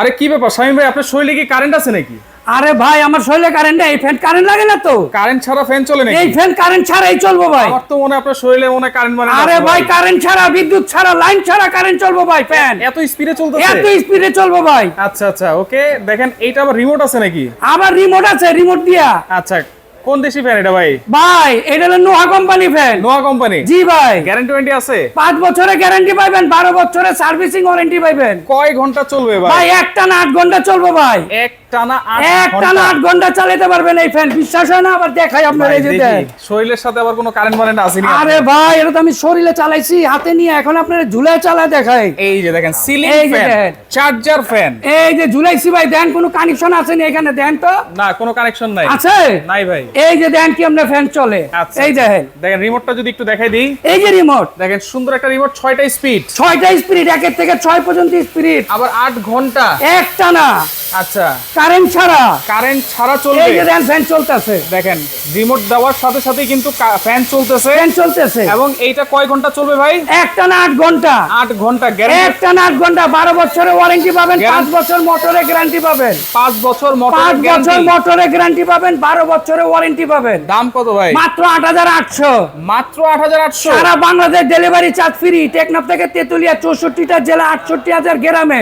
আরে কি ব্যাপার? সামিম ভাই আপনার শরীরে কি কারেন্ট আছে নাকি? আরে ভাই আমার শরীরে কারেন্ট এই ফ্যান কারেন্ট লাগে না তো? কারেন্ট ছাড়া ফ্যান চলে না এই ফ্যান কারেন্ট ছাড়াই চলবো ভাই। আমার তো মনে আপনার শরীরে মনে কারেন্ট মানে আরে ভাই। কারেন্ট ছাড়া বিদ্যুৎ ছাড়া লাইন ছাড়া কারেন্ট চলবো ভাই ফ্যান এত স্পিডে চলতেছে? এত স্পিডে চলবো ভাই। আচ্ছা আচ্ছা ওকে দেখেন এইটা আবার রিমোট আছে নাকি? আবার রিমোট আছে রিমোট দিয়া। আচ্ছা কোন দেশি ফ্যান এটা ভাই? ভাই এটা হলো নোহা কোম্পানি ফ্যান নোয়া কোম্পানি? জি ভাই। গ্যারান্টি ওয়ারেন্টি আছে? পাঁচ বছরের গ্যারান্টি পাইবেন বারো বছরের সার্ভিসিং ওয়ারেন্টি পাইবেন। কয় ঘণ্টা চলবে ভাই? ভাই একটা না আট ঘণ্টা চলবে ভাই। এক টানা আট একটা আট ঘণ্টা চালাতে পারবেন এই ফ্যান বিশ্বাস হয় না? আবার দেখাই আপনার এই যে শরীরের সাথে আবার কোনো কারেন্ট মারেন্ট আসেনি আরে ভাই এটা তো আমি শরীরে চালাইছি হাতে নিয়ে এখন আপনার ঝুলে চালায় দেখাই। এই যে দেখেন সিলিং ফ্যান চার্জার ফ্যান এই যে ঝুলাইছি ভাই দেন কোনো কানেকশন আছে নি এখানে দেন তো। না কোনো কানেকশন নাই। আছে? নাই ভাই। এই যে দেন কি আপনার ফ্যান চলে। আচ্ছা। এই দেখেন। দেখেন রিমোটটা যদি একটু দেখাই দিই। এই যে রিমোট দেখেন সুন্দর একটা রিমোট ছয়টা স্পিড ছয়টা স্পিরিট একের থেকে ছয় পর্যন্ত স্পিরিট আবার আট ঘণ্টা। একটা না আচ্ছা। কারেন্ট ছাড়া। কারেন্ট ছাড়া এই যে দেন ফ্যান চলতেছে। দেখেন রিমোট দেওয়ার সাথে সাথে কিন্তু ফ্যান চলতেছে। ফ্যান চলতেছে। এবং এইটা কয় ঘণ্টা চলবে ভাই? একটা না আট ঘণ্টা। আট ঘণ্টা গ্যারান্টি একটা না আট ঘণ্টা বারো বছরের ওয়ারেন্টি পাবেন Guarantee- পাঁচ বছর গ্যারান্টি পাবেন বছর গ্যারান্টি পাবেন বারো বছরের ওয়ারেন্টি পাবেন। দাম কত ভাই? মাত্র আট হাজার আটশো। মাত্র আট হাজার আটশো? সারা Bangladesh delivery charge free Teknaf থেকে তেতুলিয়া চৌষট্টিটা জেলা আটষট্টি হাজার গ্রামে।